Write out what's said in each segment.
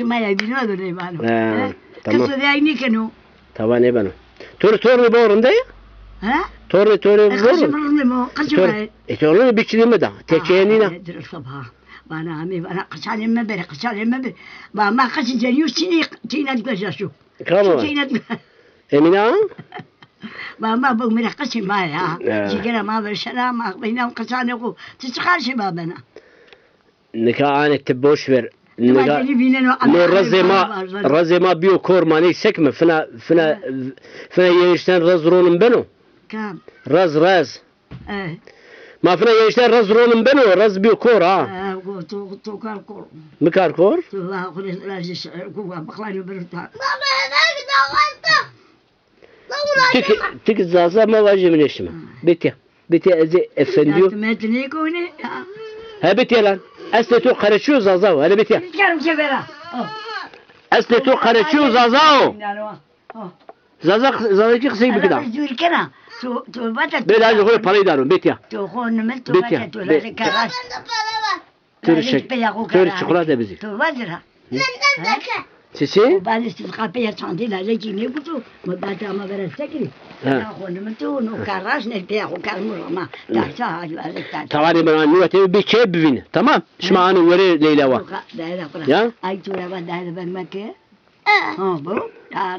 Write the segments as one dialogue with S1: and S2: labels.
S1: Çımaya bilmez öyle bana.
S2: He, tamam.
S1: Kızı da aynı kenu.
S2: Tamam ne benim. Tur torunu borun değil.
S1: Ha?
S2: Torunu torunu
S1: E kaçı
S2: borun.
S1: mırın mu? Kaçı
S2: Tor.
S1: mırın?
S2: E da. Tekeyeni na.
S1: Nedir sabah? Bana ami bana kaçalım mı beri kaçalım mı beri. Bana kaçı geliyor seni çiğnet gözyaşı.
S2: Tamam.
S1: Çiğnet
S2: Emine ha?
S1: Bana bu mire kaçı ma ya.
S2: Evet.
S1: Sigara ma ver şara ma benim kaçanı ku. Çıkar şey
S2: Nikah. No razema razema biyo kormani sekme fina fina fina yeşten razronun beno.
S1: Kam.
S2: Raz raz.
S1: Eh.
S2: Ma fina yeşten razronun beno raz biyo kor ha.
S1: tu tu kar kor.
S2: Mikar kor.
S1: Tu va ku razis ku va baklar bir ta.
S2: Tik tik zaza ma vajim neşme. Bitti. Bitti ezi efendiyo.
S1: Yardım et ne kone?
S2: Ha bitti lan. اصل تو قرچی و زازا و
S1: هلا بیتیا اصل
S2: تو قرچی و زازا و
S1: زازا
S2: زازا چی قصه بکدا تو تو
S1: بات تو بلا جو پری
S2: دارون بیتیا تو خون من تو
S1: بات تو لازم کراس
S2: تو
S1: رشک تو
S2: رشک
S1: خلاص بزی
S2: تو وزرها Tür çikolata bizi.
S1: Tu vadra.
S2: Sisi?
S1: Ben istif kapıya çandı la leci ne kutu. Mo bata ama vera sekri.
S2: Ha.
S1: Ya hon men tu no karas ne pe o karmur ama. Da sa la ta.
S2: Tamam ben nüvete bir şey bivin. Tamam. Şma anı veri Leyla var.
S1: Daire kura.
S2: Ya?
S1: Ay tu la daire ben makke. Ha bu.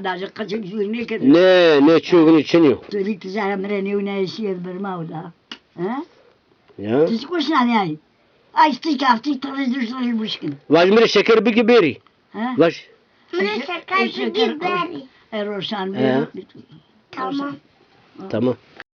S1: Da kaçık yürüne kadar.
S2: Ne ne çuğun için yok.
S1: Tuli tizara mre ne una esir bermauda. Ha?
S2: Ya.
S1: Tis koşna ne ay. Ay stik afti tırı düşürür müşkün.
S2: Vajmire şeker bir giberi.
S1: Ha?
S2: Vaj.
S1: Ne şeker biberi. Erosan
S2: He.
S1: bir. Tamam.
S2: Tamam.